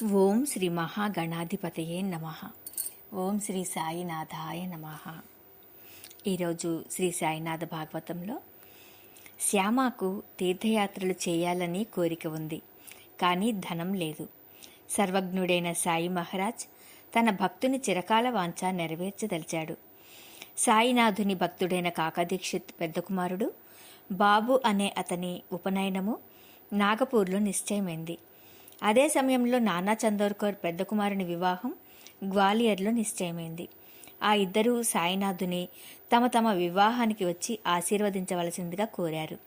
ఓం శ్రీ మహాగణాధిపతయే నమ. ఓం శ్రీ సాయినాథాయ నమ. ఈరోజు శ్రీ సాయినాథ భాగవతంలో శ్యామకు తీర్థయాత్రలు చేయాలని కోరిక ఉంది కానీ ధనం లేదు. సర్వజ్ఞుడైన సాయి మహారాజ్ తన భక్తుని చిరకాల వాంఛ నెరవేర్చదలిచాడు. సాయినాథుని భక్తుడైన కాకదీక్షిత్ పెద్ద కుమారుడు బాబు అనే అతని ఉపనయనము నాగపూర్లో నిశ్చయమైంది. అదే సమయంలో నానా చందోర్కర్ పెద్ద కుమారుని వివాహం గ్వాలియర్లో నిశ్చయమైంది. ఆ ఇద్దరూ సాయినాథుని తమ తమ వివాహానికి వచ్చి ఆశీర్వదించవలసిందిగా కోరారు.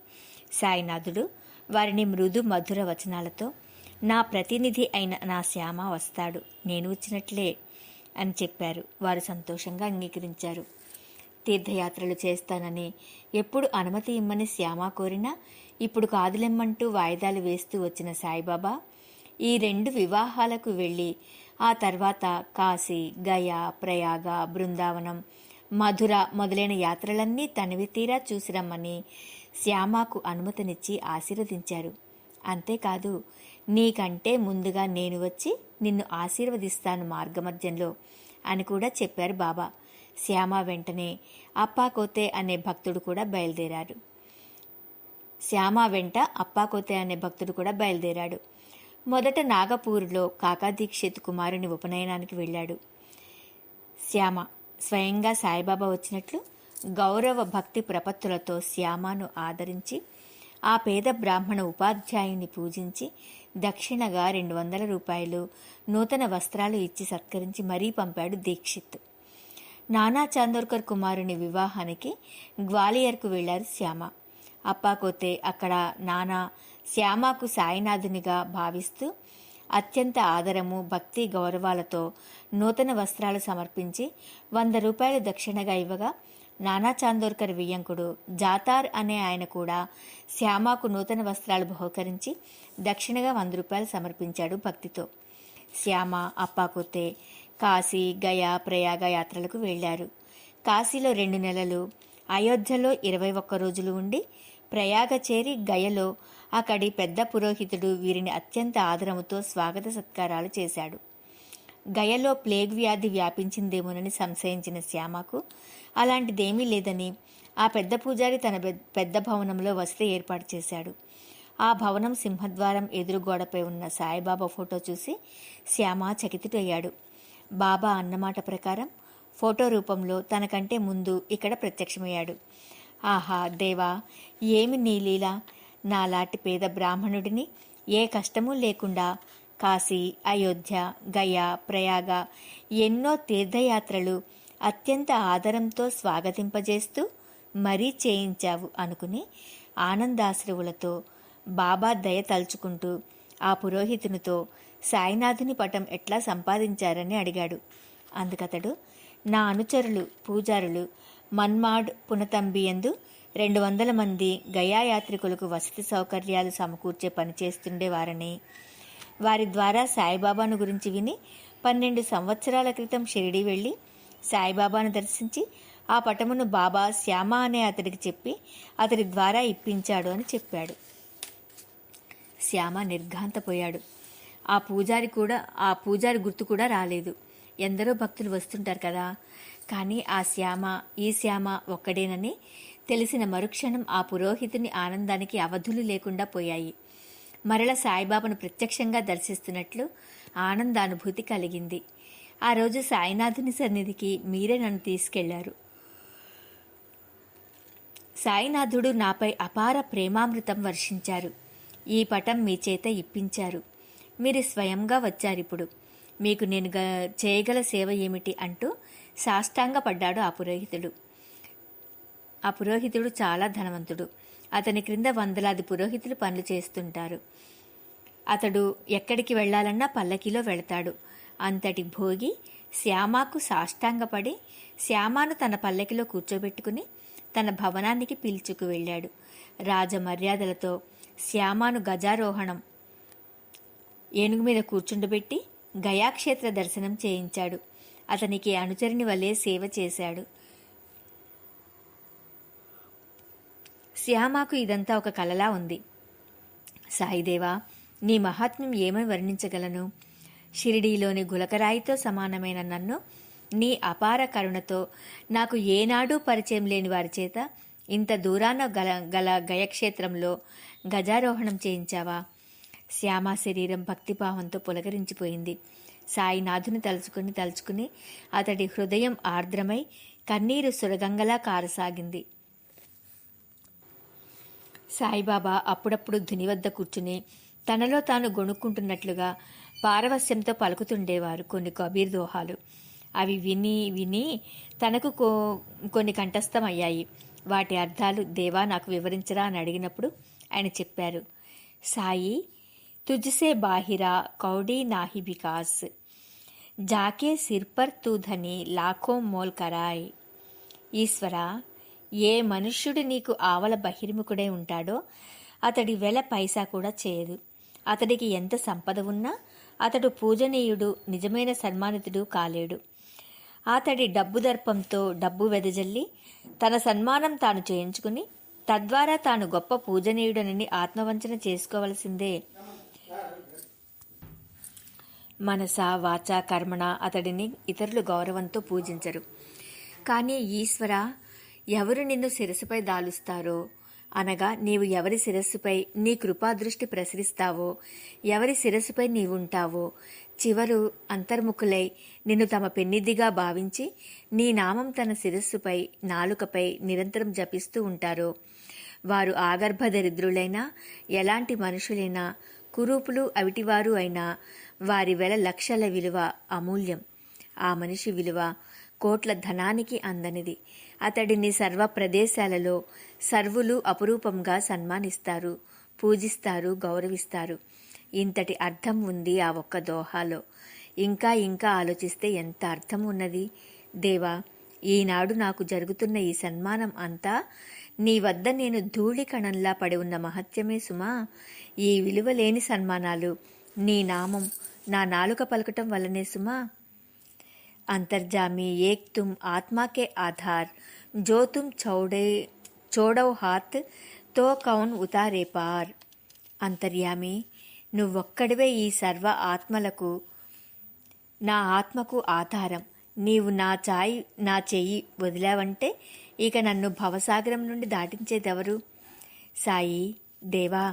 సాయినాథుడు వారిని మృదు మధుర వచనాలతో నా ప్రతినిధి అయిన నా శ్యామ వస్తాడు నేను వచ్చినట్లే అని చెప్పారు. వారు సంతోషంగా అంగీకరించారు. తీర్థయాత్రలు చేస్తానని ఎప్పుడు అనుమతి ఇమ్మని శ్యామ కోరినా ఇప్పుడు కాదులెమ్మంటూ వాయిదాలు వేస్తూ వచ్చిన సాయిబాబా ఈ రెండు వివాహాలకు వెళ్ళి ఆ తర్వాత కాశీ గయా ప్రయాగ బృందావనం మధుర మొదలైన యాత్రలన్నీ తనివి తీరా చూసిరమ్మని శ్యామకు అనుమతినిచ్చి ఆశీర్వదించారు. అంతేకాదు నీకంటే ముందుగా నేను వచ్చి నిన్ను ఆశీర్వదిస్తాను మార్గమధ్యంలో అని కూడా చెప్పారు బాబా. శ్యామ వెంటనే అప్పాకోతే అనే భక్తుడు కూడా బయలుదేరాడు శ్యామ వెంట అప్పాకోతే అనే భక్తుడు కూడా బయలుదేరాడు. మొదట నాగపూర్లో కాకాదీక్షిత్ కుమారుని ఉపనయనానికి వెళ్ళాడు. శ్యామ స్వయంగా సాయిబాబా వచ్చినట్లు గౌరవ భక్తి ప్రపత్తులతో శ్యామను ఆదరించి ఆ పేద బ్రాహ్మణ ఉపాధ్యాయుని పూజించి దక్షిణగా రెండు వందల రూపాయలు నూతన వస్త్రాలు ఇచ్చి సత్కరించి మరీ పంపాడు దీక్షిత్. నానా చాందోర్కర్ కుమారుని వివాహానికి గ్వాలియర్కు వెళ్ళారు శ్యామ. అప్పాకోతే అక్కడ నానా శ్యామకు సాయినాథునిగా భావిస్తూ అత్యంత ఆదరము భక్తి గౌరవాలతో నూతన వస్త్రాలు సమర్పించి వంద రూపాయలు దక్షిణగా ఇవ్వగా నానా చాందోర్కర్ వియ్యంకుడు జాతార్ అనే ఆయన కూడా శ్యామకు నూతన వస్త్రాలు బహుకరించి దక్షిణగా వంద రూపాయలు సమర్పించాడు భక్తితో. శ్యామ అప్పాకుతే కాశీ గయా ప్రయాగ యాత్రలకు వెళ్ళారు కాశీలో రెండు నెలలు అయోధ్యలో ఇరవై ఒక్క రోజులు ఉండి ప్రయాగ చేరి గయలో అక్కడి పెద్ద పురోహితుడు వీరిని అత్యంత ఆదరముతో స్వాగత సత్కారాలు చేశాడు. గయలో ప్లేగ్ వ్యాధి వ్యాపించిందేమోనని సంశయించిన శ్యామకు అలాంటిదేమీ లేదని ఆ పెద్ద పూజారి తన పెద్ద భవనంలో వసతి ఏర్పాటు చేశాడు. ఆ భవనం సింహద్వారం ఎదురుగోడపై ఉన్న సాయిబాబా ఫోటో చూసి శ్యామ చకితుడయ్యాడు. బాబా అన్నమాట ప్రకారం ఫోటో రూపంలో తనకంటే ముందు ఇక్కడ ప్రత్యక్షమయ్యాడు. ఆహా దేవా ఏమి నీ లీల? నాలాంటి పేద బ్రాహ్మణుడిని ఏ కష్టమూ లేకుండా కాశీ అయోధ్య గయా ప్రయాగ ఎన్నో తీర్థయాత్రలు అత్యంత ఆదరంతో స్వాగతింపజేస్తూ మరీ చేయించావు అనుకుని ఆనందాశ్రువులతో బాబా దయ తలుచుకుంటూ ఆ పురోహితునితో సాయినాథుని పటం ఎట్లా సంపాదించారని అడిగాడు. అందుకతడు నా అనుచరులు పూజారులు మన్మాడ్ పునతంబియందు రెండు వందల మంది గయాయాత్రికులకు వసతి సౌకర్యాలు సమకూర్చే పనిచేస్తుండేవారని వారి ద్వారా సాయిబాబాను గురించి విని పన్నెండు సంవత్సరాల క్రితం షిరిడి వెళ్ళి సాయిబాబాను దర్శించి ఆ పటమును బాబా శ్యామ అనే అతడికి చెప్పి అతడి ద్వారా ఇప్పించాడు అని చెప్పాడు. శ్యామ నిర్ఘాంతపోయాడు. ఆ పూజారి కూడా ఆ పూజారి గుర్తు కూడా రాలేదు. ఎందరో భక్తులు వస్తుంటారు కదా. కానీ ఆ శ్యామ ఈ శ్యామ ఒక్కడేనని తెలిసిన మరుక్షణం ఆ పురోహితుని ఆనందానికి అవధులు లేకుండా పోయాయి. మరల సాయిబాబాను ప్రత్యక్షంగా దర్శిస్తున్నట్లు ఆనందానుభూతి కలిగింది. ఆ రోజు సాయినాథుని సన్నిధికి మీరే నన్ను తీసుకెళ్ళారు. సాయినాథుడు నాపై అపార ప్రేమామృతం వర్షించారు. ఈ పటం మీ చేత ఇప్పించారు. మీరు స్వయంగా వచ్చారిప్పుడు మీకు నేను చేయగల సేవ ఏమిటి అంటూ సాష్టాంగపడ్డాడు ఆ పురోహితుడు. ఆ పురోహితుడు చాలా ధనవంతుడు. అతని క్రింద వందలాది పురోహితులు పనులు చేస్తుంటారు. అతడు ఎక్కడికి వెళ్ళాలన్నా పల్లకిలో వెళతాడు. అంతటి భోగి శ్యామాకు సాష్టాంగపడి శ్యామాను తన పల్లకిలో కూర్చోబెట్టుకుని తన భవనానికి పిలుచుకు వెళ్ళాడు. రాజ మర్యాదలతో శ్యామాను గజారోహణం ఏనుగు మీద కూర్చుండబెట్టి గయాక్షేత్ర దర్శనం చేయించాడు. అతనికి అనుచరుని వలె సేవ చేశాడు. శ్యామాకు ఇదంతా ఒక కలలా ఉంది. సాయిదేవా నీ మహాత్మ్యం ఏమని వర్ణించగలను? షిరిడీలోని గులకరాయితో సమానమైన నన్ను నీ అపార కరుణతో నాకు ఏనాడూ పరిచయం లేని వారి చేత ఇంత దూరాన గల గల గయక్షేత్రంలో గజారోహణం చేయించావా? శ్యామ శరీరం భక్తిభావంతో పులకరించిపోయింది. సాయినాథుని తలుచుకుని తలుచుకుని అతడి హృదయం ఆర్ద్రమై కన్నీరు సురగంగలా కారసాగింది. సాయిబాబా అప్పుడప్పుడు ధుని వద్ద కూర్చుని తనలో తాను గొణుక్కుంటున్నట్లుగా పారవస్యంతో పలుకుతుండేవారు కొన్ని కబీర్ దోహాలు. అవి విని విని తనకు కో కొన్ని కంఠస్థమయ్యాయి. వాటి అర్థాలు దేవా నాకు వివరించరా? అని అడిగినప్పుడు ఆయన చెప్పారు సాయి తుజ్సే బాహిరా కౌడీ నాహి వికాస్ జాకే సిర్పర్ తూ ధని లాఖో మోల్ కరాయ్. ఈశ్వర ఏ మనుష్యుడు నీకు ఆవల బహిర్ముఖుడై ఉంటాడో అతడి వెల పైసా కూడా చేయదు. అతడికి ఎంత సంపద ఉన్నా అతడు పూజనీయుడు నిజమైన సన్మానితుడు కాలేడు. అతడి డబ్బు దర్పంతో డబ్బు వెదజల్లి తన సన్మానం తాను చేయించుకుని తద్వారా తాను గొప్ప పూజనీయుడనని ఆత్మవంచన చేసుకోవలసిందే. మనస వాచ కర్మణ అతడిని ఇతరులు గౌరవంతో పూజించరు. కానీ ఈశ్వర ఎవరు నిన్ను శిరస్సుపై దాలుస్తారో? అనగా నీవు ఎవరి శిరస్సుపై నీ కృపాదృష్టి ప్రసరిస్తావో? ఎవరి శిరస్సుపై నీవుంటావో? చివరు అంతర్ముఖులై నిన్ను తమ పెన్నిదిగా భావించి నీ నామం తన శిరస్సుపై నాలుకపై నిరంతరం జపిస్తూ ఉంటారో? వారు ఆగర్భ దరిద్రులైనా ఎలాంటి మనుషులైనా కురూపులు అవిటివారు అయినా వారి వెల లక్షల విలువ అమూల్యం. ఆ మనిషి విలువ కోట్ల ధనానికి అందనిది. అతడిని సర్వ ప్రదేశాలలో సర్వులు అపురూపంగా సన్మానిస్తారు పూజిస్తారు గౌరవిస్తారు. ఇంతటి అర్థం ఉంది ఆ ఒక్క దోహాలో. ఇంకా ఇంకా ఆలోచిస్తే ఎంత అర్థం ఉన్నది? దేవా ఈనాడు నాకు జరుగుతున్న ఈ సన్మానం అంతా నీ వద్ద నేను ధూళి కణంలా పడి ఉన్న మహత్యమే సుమా. ఈ విలువ లేని సన్మానాలు నీ నామం నా నాలుక పలకటం వల్లనే సుమా. अंतर्जामी एक तुम आत्मा के आधार जो तुम छोड़े छोड़ो हाथ తో కౌన్ ఉతారే పార్ అంతర్యామి నువ్వొక్కడివే ఈ సర్వ ఆత్మలకు నా ఆత్మకు ఆధారం నీవు నా చాయి నా చెయ్యి వదిలావంటే ఇక నన్ను భవసాగరం నుండి దాటించేదెవరు సాయి దేవా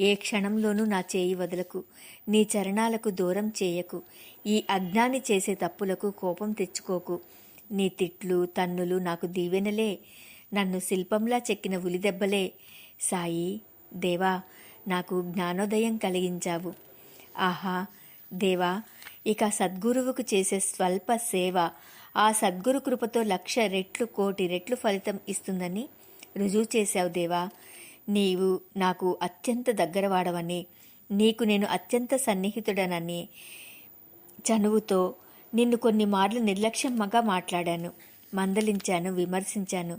ఏ క్షణంలోనూ నా చేయి వదలకు నీ చరణాలకు దూరం చేయకు ఈ అజ్ఞాని చేసే తప్పులకు కోపం తెచ్చుకోకు. నీ తిట్లు తన్నులు నాకు దీవెనలే. నన్ను శిల్పంలా చెక్కిన ఉలిదెబ్బలే సాయి దేవా నాకు జ్ఞానోదయం కలిగించావు. ఆహా దేవా ఇక సద్గురువుకు చేసే స్వల్ప సేవ ఆ సద్గురు కృపతో లక్ష రెట్లు కోటి రెట్లు ఫలితం ఇస్తుందని రుజువు చేశావు దేవా. నీవు నాకు అత్యంత దగ్గరవాడవని నీకు నేను అత్యంత సన్నిహితుడనని చనువుతో నిన్ను కొన్ని మార్లు నిర్లక్ష్యంగా మాట్లాడాను. మందలించాను విమర్శించాను.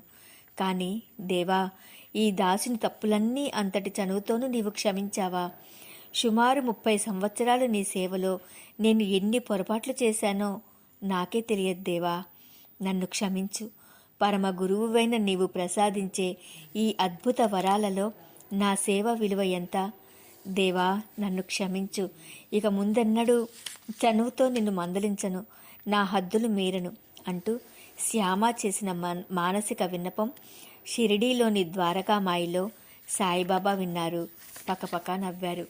కానీ దేవా ఈ దాసుని తప్పులన్నీ అంతటి చనువుతోనూ నీవు క్షమించావా? సుమారు ముప్పై సంవత్సరాలు నీ సేవలో నేను ఎన్ని పొరపాట్లు చేశానో నాకే తెలియదు దేవా. నన్ను క్షమించు. పరమ గురువువైన నీవు ప్రసాదించే ఈ అద్భుత వరాలలో నా సేవ విలువ ఎంత? దేవా నన్ను క్షమించు. ఇక ముందెన్నడూ చనువుతో నిన్ను మందలించను. నా హద్దులు మీరను అంటూ శ్యామ చేసిన మన్ మానసిక విన్నపం షిరిడీలోని ద్వారకామాయిలో సాయిబాబా విన్నారు. పక్కపక్క నవ్వారు.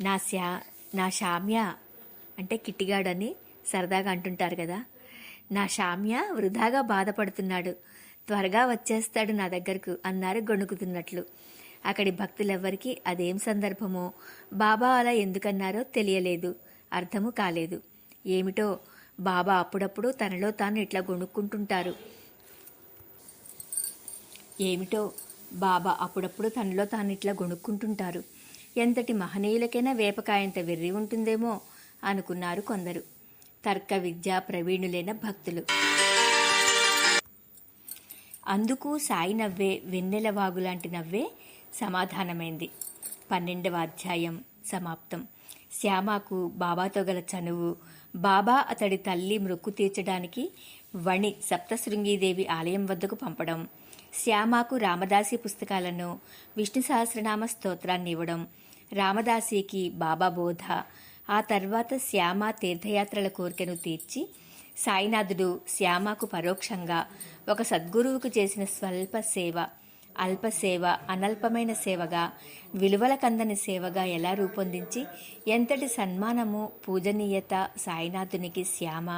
నా శ్యా నా శామ్య అంటే కిట్టిగాడని సరదాగా అంటుంటారు కదా. నా శామ్య వృధాగా బాధపడుతున్నాడు. త్వరగా వచ్చేస్తాడు నా దగ్గరకు అన్నారు గొణుకుతున్నట్లు. అక్కడి భక్తులెవ్వరికీ అదేం సందర్భమో బాబా అలా ఎందుకన్నారో తెలియలేదు. అర్థము కాలేదు. ఏమిటో బాబా అప్పుడప్పుడు తనలో తాను ఇట్లా గొణుక్కుంటుంటారు. ఏమిటో బాబా అప్పుడప్పుడు తనలో తాను ఇట్లా గొణుక్కుంటుంటారు. ఎంతటి మహనీయులకైనా వేపకాయంత వెర్రి ఉంటుందేమో అనుకున్నారు కొందరు. తర్క విద్య ప్రవీణులైన భక్తులు. అందుకు సాయి నవ్వే వెన్నెల వాగులాంటి నవ్వే సమాధానమైంది. పన్నెండవ అధ్యాయం సమాప్తం. శ్యామకు బాబాతో గల చనువు బాబా అతడి తల్లి మృక్కు తీర్చడానికి వణి సప్తశృంగీదేవి ఆలయం వద్దకు పంపడం శ్యామకు రామదాసి పుస్తకాలను విష్ణు సహస్రనామ స్తోత్రాన్ని ఇవ్వడం రామదాసికి బాబా బోధ ఆ తర్వాత శ్యామ తీర్థయాత్రల కోరికను తీర్చి సాయినాథుడు శ్యామకు పరోక్షంగా ఒక సద్గురువుకు చేసిన స్వల్ప సేవ అల్పసేవ అనల్పమైన సేవగా విలువల కందని సేవగా ఎలా రూపొందించి ఎంతటి సన్మానము పూజనీయత సాయినాథునికి శ్యామ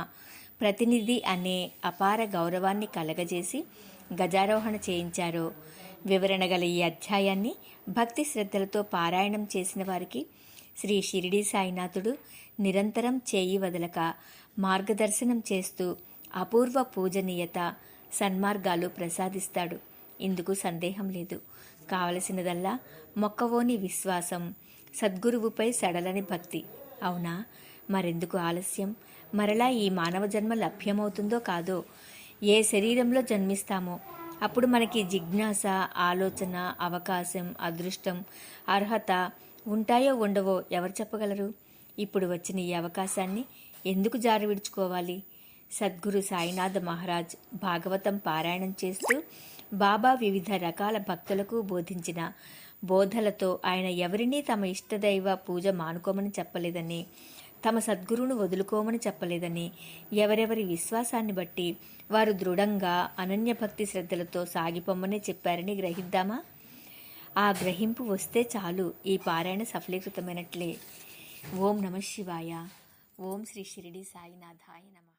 ప్రతినిధి అనే అపార గౌరవాన్ని కలగజేసి గజారోహణ చేయించారో వివరణ గల ఈ అధ్యాయాన్ని భక్తి శ్రద్ధలతో పారాయణం చేసిన వారికి శ్రీ షిరిడి సాయినాథుడు నిరంతరం చేయి వదలక మార్గదర్శనం చేస్తూ అపూర్వ పూజనీయత సన్మార్గాలు ప్రసాదిస్తాడు. ఇందుకు సందేహం లేదు. కావలసినదల్లా మొక్కవోని విశ్వాసం సద్గురువుపై సడలని భక్తి. అవునా? మరెందుకు ఆలస్యం? మరలా ఈ మానవ జన్మ లభ్యమవుతుందో కాదో? ఏ శరీరంలో జన్మిస్తామో? అప్పుడు మనకి జిజ్ఞాస ఆలోచన అవకాశం అదృష్టం అర్హత ఉంటాయో ఉండవో ఎవరు చెప్పగలరు? ఇప్పుడు వచ్చిన ఈ అవకాశాన్ని ఎందుకు జారి విడుచుకోవాలి? సద్గురు సాయినాథ మహారాజ్ భాగవతం పారాయణం చేస్తూ బాబా వివిధ రకాల భక్తులకు బోధించిన బోధలతో ఆయన ఎవరినీ తమ ఇష్టదైవ పూజ మానుకోమని చెప్పలేదని తమ సద్గురువును వదులుకోమని చెప్పలేదని ఎవరెవరి విశ్వాసాన్ని బట్టి వారు దృఢంగా అనన్య భక్తి శ్రద్ధలతో సాగిపోమ్మనే చెప్పారని గ్రహిద్దామా? ఆ గ్రహింపు వస్తే చాలు ఈ పారాయణ సఫలీకృతమైనట్లే. ఓం నమ శివాయ. ఓం శ్రీ షిరిడి సాయినాథాయ నమ.